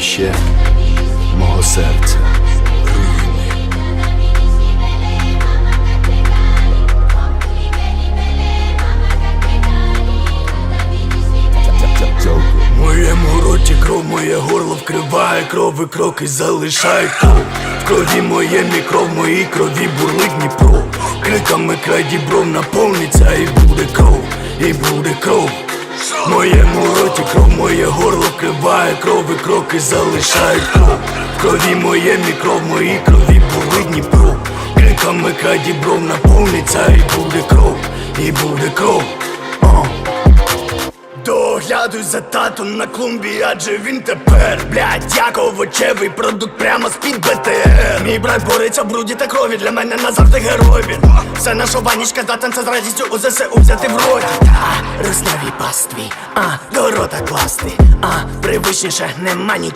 Ще мого серця. Моєму роті кров, моє горло вкриває кров і кроки залишають кров. В крові моє в моїй крові бурлить Дніпро. Криками край дібров наповниться і буде кров, і буде кров. Моєму роті кров, моє горло вкриває кров і кроки залишають кров крові моє мікро, в моїй крові бурлить Дніпро Криками край дібров наповниться і буде кров, і буде кров О. Доглядуй за татом на клумбі, адже він тепер, блядь, як овочевий продукт прямо з-під БТР. Мій брат бореться в бруді та крові, для мене назавжди герой. Він Все наша ванічка здатен це з радістю у ЗСУ взяти в роті Та, а, ворота класний, а, привичніше нема нічого